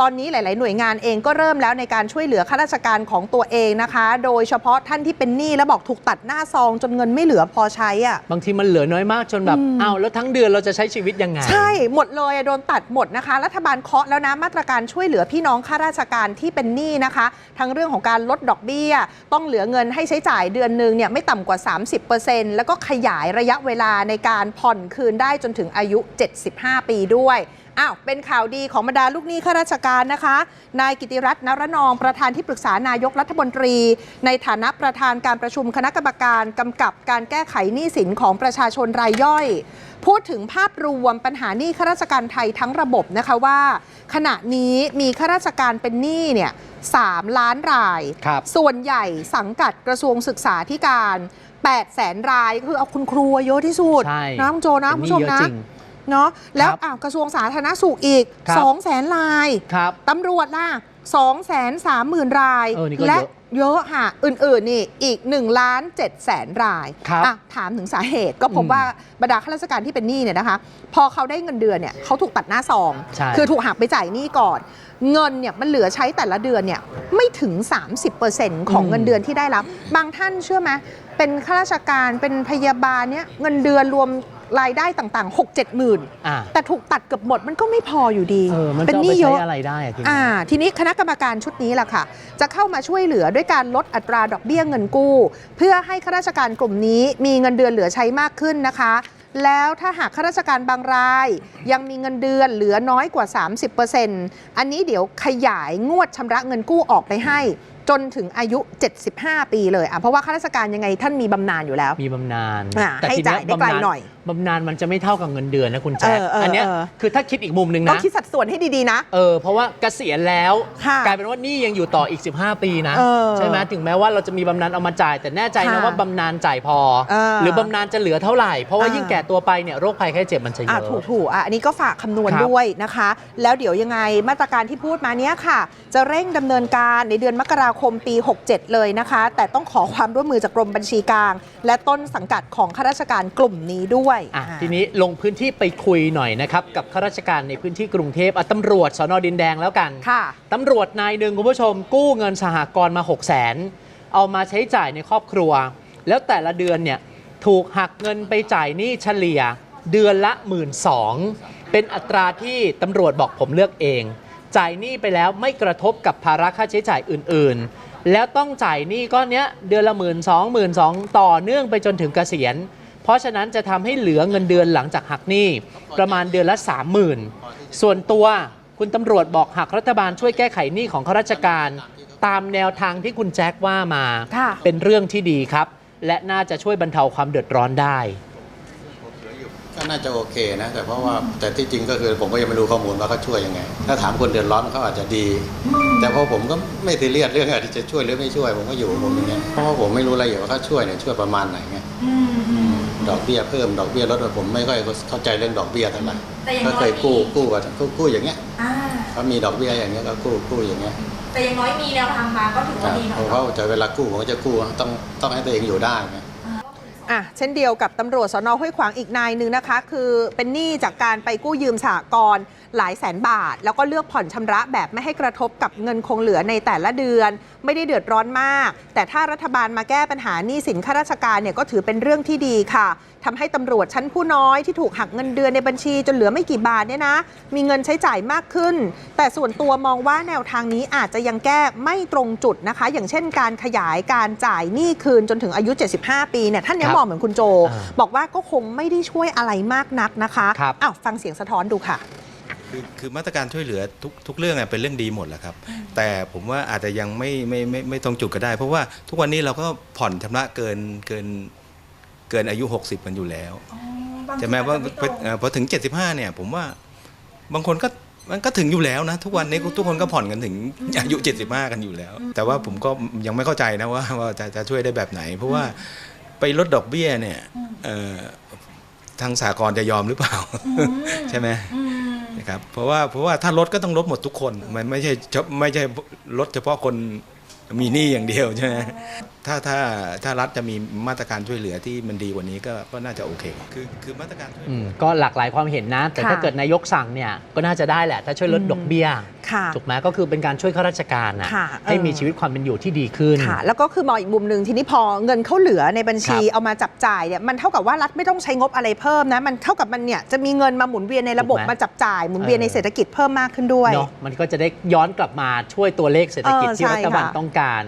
ตอนนี้หลาย ๆ หน่วยงานเองก็เริ่มแล้วในการช่วยเหลือข้าราชการของตัวเองนะคะ โดยเฉพาะท่านที่เป็นหนี้แล้วบอกถูกตัดหน้าซองจนเงินไม่เหลือพอใช้อะบางทีมันเหลือน้อยมากจนแบบอ้าวแล้วทั้งเดือนเราจะใช้ชีวิตยังไง ใช่หมดเลยอะโดนตัดหมดนะคะ รัฐบาลเคาะแล้วนะมาตรการช่วยเหลือพี่น้องข้าราชการที่เป็นหนี้นะคะ ทั้งเรื่องของการลดดอกเบี้ย ต้องเหลือเงินให้ใช้จ่ายเดือนหนึ่งเนี่ยไม่ต่ำกว่า 30%แล้วก็ขยายระยะเวลาในการผ่อนคืนได้จนถึงอายุ 75 ปีด้วย อ้าว เป็นข่าวดีของบรรดาลูกหนี้ข้าราชการนะคะ นายกิติรัตน์นรนองประธานที่ปรึกษานายกรัฐมนตรี ในฐานะประธานการประชุมคณะกรรมการกำกับการแก้ไขหนี้สินของประชาชนรายย่อย พูดถึงภาพรวมปัญหาหนี้ข้าราชการไทยทั้งระบบนะคะว่า ขณะนี้มีข้าราชการเป็นหนี้เนี่ยสามล้านราย ครับ ส่วนใหญ่สังกัดกระทรวงศึกษาธิการ8แสนรายคือเอาคุณครูเยอะที่สุดใช่นะคุณโจนะคุณผู้ชมเป็หเยอนะ จริง เนาะแล้วครับอ้าวกระทรวงสาธารณสุขอีกครับ2แสนรายครับ ตำรวจล่ะ2แสน3หมื่นราย เออนี่ก็และเยอะเยอะค่ะ อื่นๆนี่อีก1ล้าน7แสนรายครับอะถามถึงสาเหตุก็พบอืมว่าบรรดาข้าราชการที่เป็นหนี้เนี่ยนะคะ พอเขาได้เงินเดือนเนี่ยเขาถูกตัดหน้าซอง ใช่ คือถูกหักไปจ่ายหนี้ก่อน เงินเนี่ยมันเหลือใช้แต่ละเดือนเนี่ยไม่ถึง 30%ของเงินเดือนที่ได้รับบางท่านเชื่อไหมเป็นข้าราชการเป็นพยาบาลเนี่ยเงินเดือนรวม รายได้ต่างๆ 6 7หมื่นอ่า แต่ถูกตัดเกือบหมดมันก็ไม่พออยู่ดีเออ มันเป็จะนเอาหไปนี้เยใช้อะ อะไรได้อะทีนี้ อ่าทีนี้คณะกรรมการชุดนี้แหละค่ะ จะเข้ามาช่วยเหลือด้วยการลดอัตราดอกเบี้ยเงินกู้ เพื่อให้ข้าราชการกลุ่มนี้มีเงินเดือนเหลือใช้มากขึ้นนะคะ แล้วถ้าหากข้าราชการบางราย ยังมีเงินเดือนเหลือน้อยกว่า 30%อันนี้เดี๋ยวขยายงวดชำระเงินกู้ออกไปให้ จนถึงอายุ 75 ปีเลยอะเพราะว่าข้าราชการยังไงท่านมีบำนาญอยู่แล้ว มีบำนาญอ่าแต่ให้ทีเนี้จ่ายได้ไกลบำนาญหน่อย บำนาญมันจะไม่เท่ากับเงินเดือนนะคุณแจ๊คเออเอออันเนี้ยเออ คือถ้าคิดอีกมุมหนึ่งต้องนะคิดสัดส่วนให้ดี ๆ นะ เออเพราะว่าเกษียณแล้ว ค่ะกลายเป็นว่าหนี่ยังอยู่ต่ออีก 15 ปีนะ เออใช่ไหมถึงแม้ว่าเราจะมีบำนาญเอามาจ่าย แต่แน่ใจนะค่ะว่าบำนาญจ่ายพอ เออหรือบำนาญจะเหลือเท่าไหร่ เพราะว่าอ่ายิ่ ยิ่งแก่ตัวไปเนี่ยโรคภัยไข้เจ็บมันจะเยอะอะ ถูกถูกอะอันนี้ก็ฝากคำนวณครับด้วยนะคะ แล้วเดี๋ยวยังไงมาตรการที่พูดมาเนี้ยค่ะ จะเร่งดำเนินการในเดือนมกราคมปี 67 เลยนะคะ แต่ต้องขอความร่วมมือจากกรมบัญชีกลาง และต้นสังกัดของข้าราชการกลุ่มนี้ด้วยอะอะทีนี้ลงพื้นที่ไปคุยหน่อยนะครับ กับข้าราชการในพื้นที่กรุงเทพอะตำรวจสนดินแดงแล้วกัน ค่ะ ตำรวจนายหนึ่งคุณผู้ชม กู้เงินสหกรณ์มา 6 0 0 0 0นเอามาใช้จ่ายในครอบครัว แล้วแต่ละเดือนเนี่ยถูกหักเงินไปจ่ายหนี้เฉลี่ยเดือนละ 1 2ื่นเป็นอัตราที่ตำรวจบอกผมเลือกเอง จ่ายหนี้ไปแล้วไม่กระทบกับภาระค่าใช้จ่ายอื่น ๆ แล้วต้องจ่ายหนี้ก้อนเนี้ยเดือนละหมื่นสองหมื่นสองต่อเนื่องไปจนถึงเกษียณ เพราะฉะนั้นจะทำให้เหลือเงินเดือนหลังจากหักหนี้ประมาณเดือนละ30,000ส่วนตัวคุณตำรวจบอกหากรัฐบาลช่วยแก้ไขหนี้ของข้าราชการ ตามแนวทางที่คุณแจ็คว่ามา ค่ะ เป็นเรื่องที่ดีครับ และน่าจะช่วยบรรเทาความเดือดร้อนได้ ก็น่าจะโอเคนะแต่เพราะว่าแต่ที่จริงก็คือผมก็ยังไม่รู้ข้อมูลว่าเขาช่วยยังไง ถ้าถามคนเดือดร้อนเขาอาจจะดี แต่เพราะผมก็ไม่ซีเรียสเรื่องอะไรที่จะช่วยหรือไม่ช่วยผมก็อยู่ของผมอย่างเงี้ยเพราะว่าผมไม่รู้รายละเอียดว่าเขาช่วยเนี่ยช่วยประมาณไหนไงดอกเบี้ยเพิ่มดอกเบี้ยลดผมไม่ค่อยเข้าใจเรื่องดอกเบี้ยเท่าไหร่แต่อย่างก็น้อยเคยกู้มีกู้กันกู้กู้อย่างเงี้ยอ่าเขามีดอกเบี้ยอย่างเงี้ยก็กู้กู้อย่างเงี้ยแต่อย่างน้อยมีแนวทางมาก็ถือคว่ารับดีหน่อยเพราะว่าจะเวลากู้ผมก็จะกู้ต้องต้องให้ตัวเองอยู่ได้ไง อะเช่นเดียวกับตำรวจสนห้วยขวางอีกนายหนึ่งนะคะ คือเป็นหนี้จากการไปกู้ยืมสหกรณ์หลายแสนบาท แล้วก็เลือกผ่อนชำระแบบไม่ให้กระทบกับเงินคงเหลือในแต่ละเดือน ไม่ได้เดือดร้อนมาก แต่ถ้ารัฐบาลมาแก้ปัญหาหนี้สินข้าราชการเนี่ยก็ถือเป็นเรื่องที่ดีค่ะทำให้ตำรวจชั้นผู้น้อยที่ถูกหักเงินเดือนในบัญชีจนเหลือไม่กี่บาทเนี่ยนะมีเงินใช้จ่ายมากขึ้น แต่ส่วนตัวมองว่าแนวทางนี้อาจจะยังแก้ไม่ตรงจุดนะคะ อย่างเช่น การขยายการจ่ายหนี้คืนจนถึงอายุ 75 ปีเนี่ยท่านยังบมองเหมือนคุณโจอ่าบอกว่าก็คงไม่ได้ช่วยอะไรมากนักนะคะครับอ้าวฟังเสียงสะท้อนดูค่ะคือคือมาตรการช่วยเหลือทุกทุกเรื่องอะเป็นเรื่องดีหมดแหละครับ แต่ผมว่าอาจจะยังไม่ไม่ไม่ไม่ตรงจุดก็ได้ เพราะว่าทุกวันนี้เราก็ผ่อนชำระเกินเกินเกินอายุ 60กันอยู่แล้วใช่ไหมว่าพอเอ่อพอถึง 75 เนี่ย ผมว่าบางคนก็มันก็ถึงอยู่แล้วนะ ทุกวันนี้ทุกคนก็ผ่อนกันถึงอายุ 75 กันอยู่แล้ว แต่ว่าผมก็ยังไม่เข้าใจนะว่าว่าจะจะช่วยได้แบบไหน เพราะว่า ไปลดดอกเบี้ยเนี่ยเอ่อทางสากลจะยอมหรือเปล่า ใช่ไหมนะครับเพราะว่าเพราะว่าถ้าลดก็ต้องลดหมดทุกคน มันไม่ใช่เฉไม่ใช่ลดเฉพาะคน มีหนี้อย่างเดียวใช่ไหมถ้าถ้าถ้ารัฐจะมีมาตรการช่วยเหลือที่มันดีกว่านี้ก็ก็น่าจะโอเค คือคือมาตรการช่วยเหอืลือมก็หลากหลายความเห็นนะ แต่ค่ะถ้าเกิดนายกสั่งเนี่ยก็น่าจะได้แหละ ถ้าช่วยลดอืมดอกเบี้ยค่ะถูกไหมก็คือเป็นการช่วยข้าราชการนะค่ะให้เออมีชีวิตความเป็นอยู่ที่ดีขึ้น ค่ะ แล้วก็คือมองอีกมุมหนึ่งทีนี้พอเงินเข้าเหลือในบัญชีครับเอามาจับจ่ายเนี่ยมันเท่ากับว่ารัฐไม่ต้องใช้งบอะไรเพิ่มนะ มันเท่ากับมันเนี่ยจะมีเงินมาหมุนเวียนในระบบถูกไหมมาจับจ่ายหมุนเวียนเออ ในเศรษฐกิจเพิ่มมากขึ้นด้วย เนาะมันก็จะได้ย้อนกลับมาช่วยตัวเลขเศรษฐกิจเออที่ใช่รัฐบาลค่ะ ต้องการ